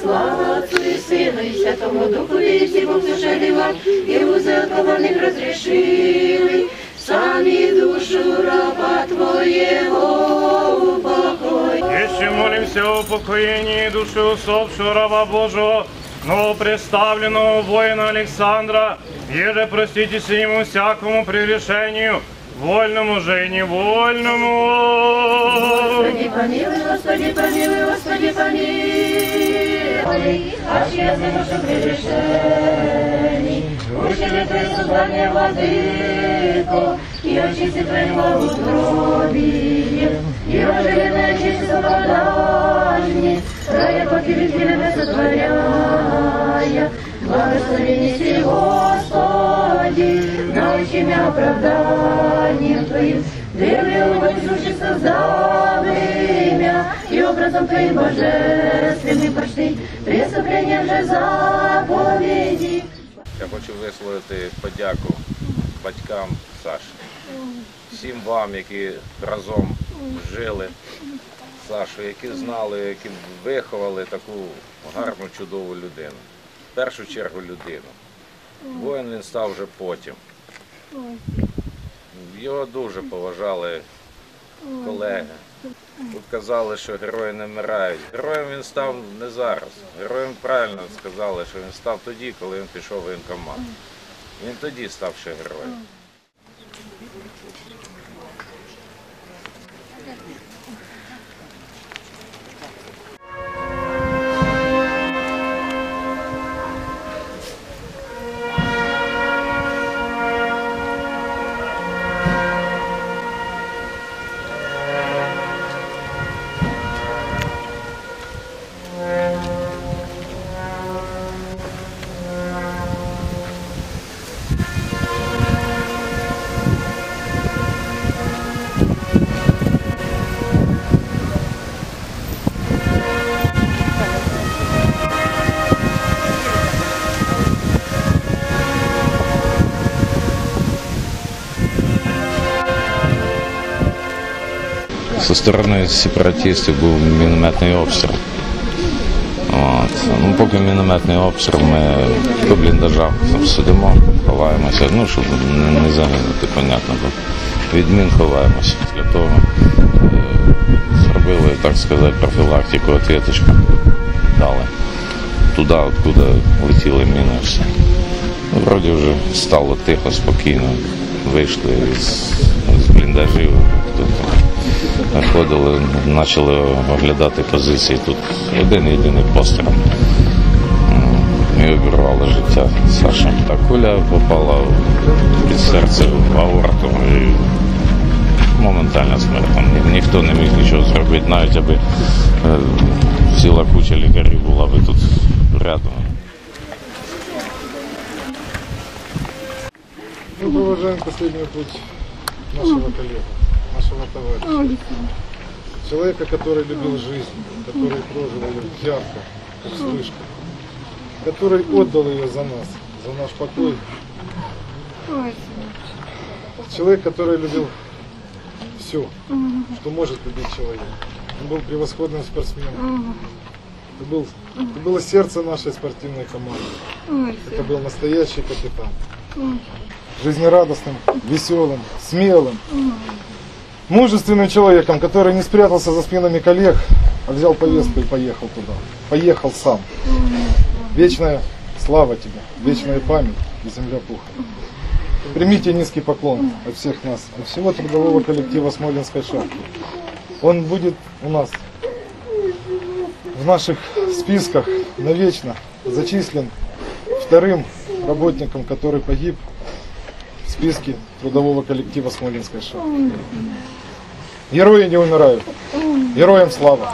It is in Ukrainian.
Слава Отцу и Сыну и Святому Духу, и всему, кто шалевал, и узы окованных разрешили, сами душу раба Твоего упокой. Еще молимся о упокоении души усопшего раба Божьего, новопредставленного воина Александра, еже проститесь ему всякому прегрешению, вольному же и невольному. Господи, помилуй, Господи, помилуй, Господи, помилуй. Ощезни душу прегрешений, ущели Твои создания, Владыко, и очисти Твоим утробием, и оживленное чисто подажни, рая покири тебе сотворяя, благослови неси, Господи, научи меня оправданием Твоим, Древние души создал имя, и образом Твоим божественным почти, преступлением же заповеди. Я хочу висловити подяку батькам Саші, всім вам, які разом жили з Сашою, які знали, які виховали таку гарну, чудову людину. В першу чергу людину. Воїн він став вже потім. Його дуже поважали колеги. Тут казали, що герої не вмирають. Героєм він став не зараз. Героєм правильно сказали, що він став тоді, коли він пішов в воєнкомат. Він тоді став ще героєм. Зі сторони сепаратистів був мінометний обстріл. От. Ну, поки мінометний обстріл, ми по бліндажах там сидимо, ховаємося, ну, щоб не, загинути, понятно. Бо від мін ховаємося. Для того е, зробили, так сказати, профілактику, ответочку дали. Туди, откуда летіли міни, все. Ну, Вроді вже стало тихо, спокійно. Вийшли з, з бліндажів. Тобто, Ходили, почали оглядати позиції. Тут один єдиний постріл. І обірвало життя Саші. Та куля попала під серце в аорту і моментальна смерть. Там ніхто не міг нічого зробити, навіть аби е, ціла куча лікарів була би тут рядом. Мы провожаем последний путь нашего коллеги, нашего товарища. Человека, который любил жизнь, который прожил ее ярко, как вспышка. Который отдал ее за нас, за наш покой. Человек, который любил все, что может любить человек. Он был превосходным спортсменом. Это, был, это было сердце нашей спортивной команды. Это был настоящий капитан жизнерадостным, веселым, смелым, мужественным человеком, который не спрятался за спинами коллег, а взял повестку и поехал туда. Поехал сам. Вечная слава тебе, вечная память и земля пухом. Примите низкий поклон от всех нас, от всего трудового коллектива Смоленской шахты. Он будет у нас в наших списках навечно зачислен вторым работником, который погиб списке трудового коллектива Смолинской шахты. Герои не умирают. Героям слава.